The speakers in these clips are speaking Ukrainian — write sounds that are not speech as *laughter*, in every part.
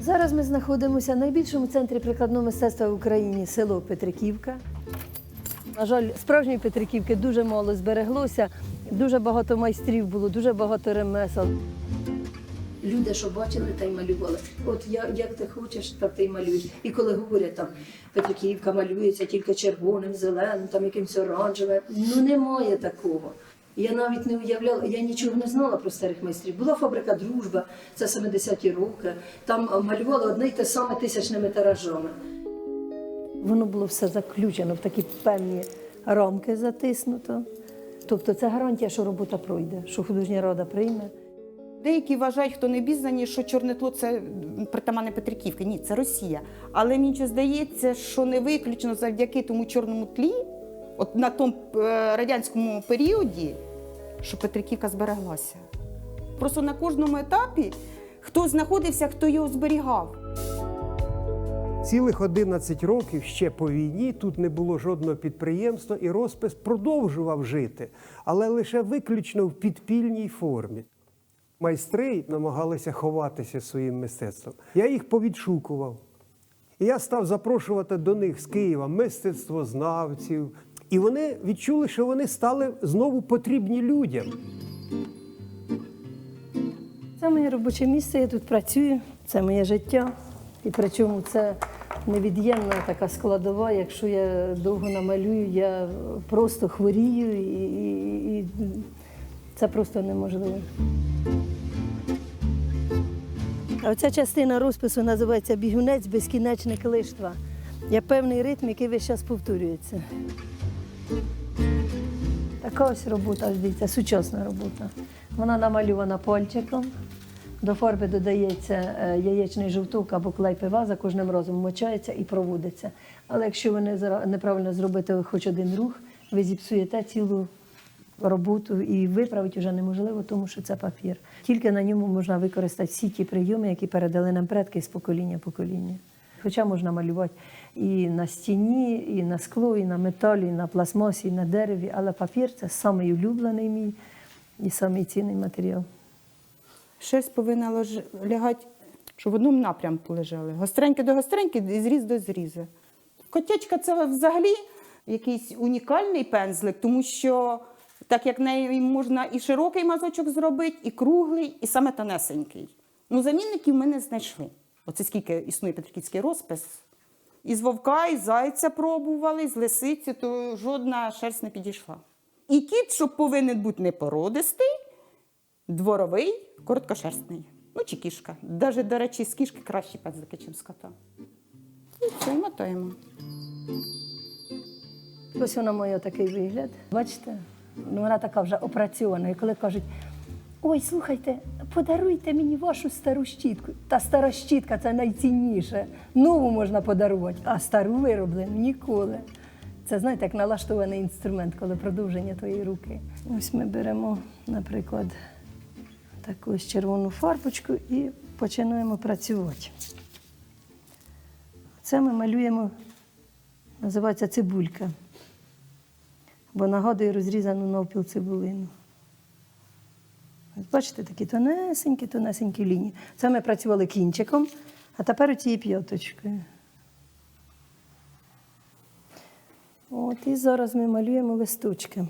Зараз ми знаходимося в найбільшому центрі прикладного мистецтва в Україні село Петриківка. На жаль, справжньої Петриківки дуже мало збереглося, дуже багато майстрів було, дуже багато ремесел. Люди, що бачили, та й малювали. От я, як ти хочеш, так ти й малюєш. І коли говорять, там Петриківка малюється тільки червоним, зеленим, там якимось оранжевим, ну немає такого. Я навіть не уявляла, я нічого не знала про старих майстрів. Була фабрика Дружба, це 70-ті роки. Там малювали одне й те саме тисячними тиражами. Воно було все заключено в такі певні рамки затиснуто. Тобто це гарантія, що робота пройде, що художня рада прийме. Деякі вважають, хто не бізнані, що чорне тло це притаманне Петриківки. Ні, це Росія. Але мені щось здається, що не виключно завдяки тому чорному тлі, от на тому е, радянському періоді, що Петриківка збереглася. Просто на кожному етапі хто знаходився, хто його зберігав. Цілих 11 років ще по війні тут не було жодного підприємства, і розпис продовжував жити, але лише виключно в підпільній формі. Майстри намагалися ховатися своїм мистецтвом. Я їх повідшукував. І я став запрошувати до них з Києва мистецтвознавців. І вони відчули, що вони стали знову потрібні людям. Це моє робоче місце, я тут працюю, це моє життя. І причому це невід'ємна така складова. Якщо я довго намалюю, я просто хворію і, і, і це просто неможливо. А оця частина розпису називається бігунець безкінечне клиштва. Є певний ритм, який весь час повторюється. Така ось робота, дивіться, сучасна робота. Вона намальована пальчиком. До фарби додається е, яєчний жовток або клей пива, за кожним разом мочається і проводиться. Але якщо ви не неправильно зробите хоч один рух, ви зіпсуєте цілу роботу і виправити вже неможливо, тому що це папір. Тільки на ньому можна використати всі ті прийоми, які передали нам предки з покоління в покоління. Хоча можна малювати і на стіні, і на скло, і на металі, і на пластмасі, і на дереві, але папір це самий улюблений мій і самий цінний матеріал. Шерсть повинна леж- лягати, щоб в одному напрямку лежали. Гостреньке до гостреньке і зріз до зрізу. Котячка це взагалі якийсь унікальний пензлик, тому що так як нею можна і широкий мазочок зробити, і круглий, і саме тонесенький. Ну, замінників ми не знайшли. Оце скільки існує петриківський розпис. Із вовка, і зайця пробували, з лисиці, то жодна шерсть не підійшла. І кіт, що повинен бути не породистий, дворовий, короткошерстний. Ну, чи кішка. Навіть, до речі, з кішки кращі пензлики, ніж з кота. І все, мотаємо. Ось вона має такий вигляд. Бачите? Ну, вона така вже опрацьована. І коли кажуть, ой, слухайте, подаруйте мені вашу стару щітку. Та стара щітка це найцінніше. Нову можна подарувати, а стару вироблену ніколи. Це, знаєте, як налаштований інструмент, коли продовження твоєї руки. Ось ми беремо, наприклад, таку ось червону фарбочку і починаємо працювати. Це ми малюємо, називається цибулька бо нагадує розрізану навпіл цибулину. Бачите, такі тонесенькі, тонесенькі лінії. Це ми працювали кінчиком, а тепер оцією п'яточкою. От, і зараз ми малюємо листочки.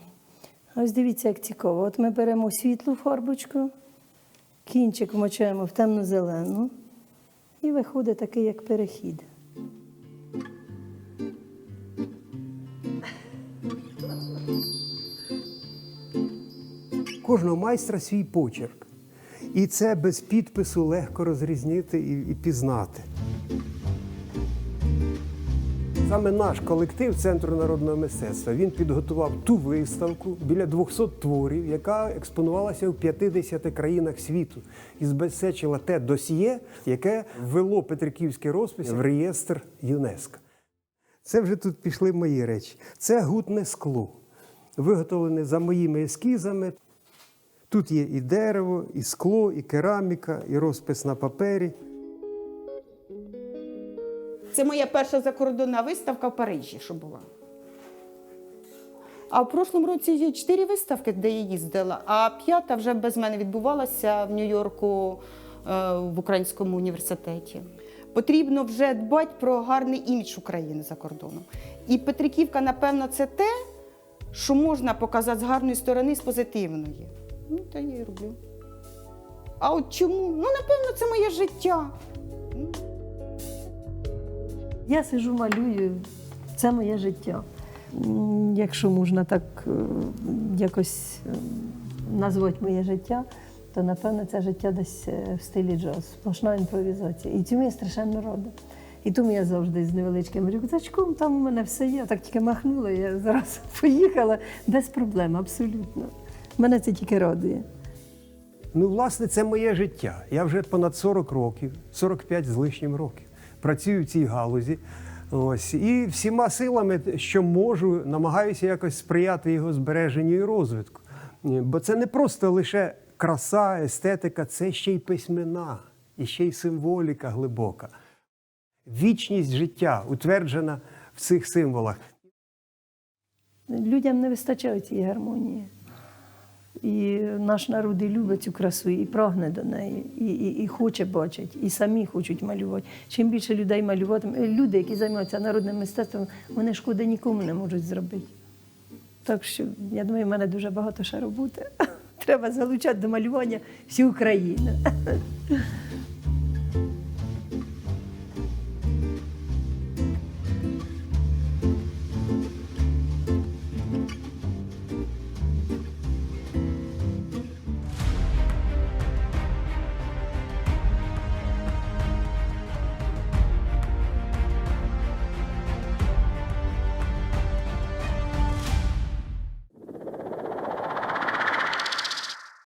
Ось дивіться, як цікаво. От ми беремо світлу фарбочку, кінчик вмочаємо в темно-зелену, і виходить такий, як перехід. Кожного майстра свій почерк. І це без підпису легко розрізнити і, і пізнати. Саме наш колектив Центру народного мистецтва він підготував ту виставку біля 200 творів, яка експонувалася в 50 країнах світу і збезпечила те досьє, яке ввело Петриківський розпис в реєстр ЮНЕСКО. Це вже тут пішли мої речі. Це гутне скло, виготовлене за моїми ескізами. Тут є і дерево, і скло, і кераміка, і розпис на папері. Це моя перша закордонна виставка в Парижі, що була. А в прошлому році є чотири виставки, де я їздила, а п'ята вже без мене відбувалася в Нью-Йорку е, в Українському університеті. потрібно вже дбати про гарний імідж України за кордоном. І Петриківка, напевно, це те, що можна показати з гарної сторони, з позитивної. Ну, та я і роблю. А от чому? Ну, напевно, це моє життя. Я сижу, малюю, це моє життя. Якщо можна так е, якось е, назвати моє життя, то напевно це життя десь е, в стилі джаз, сплошна імпровізація. І цьому я страшенно рада. І тому я завжди з невеличким рюкзачком, там у мене все є. Так тільки махнула, я зараз *laughs* поїхала без проблем, абсолютно. Мене це тільки радує. Ну, власне, це моє життя. Я вже понад 40 років, 45 з лишнім років. Працюю в цій галузі. Ось, і всіма силами, що можу, намагаюся якось сприяти його збереженню і розвитку. Бо це не просто лише краса, естетика, це ще й письмена, і ще й символіка глибока. Вічність життя утверджена в цих символах. Людям не вистачає цієї гармонії. І наш народ і любить цю красу, і прагне до неї, і, і, і хоче бачити, і самі хочуть малювати. Чим більше людей малюватиме, люди, які займаються народним мистецтвом, вони шкоди нікому не можуть зробити. Так що, я думаю, в мене дуже багато ще роботи. *laughs* Треба залучати до малювання всю Україну. *laughs*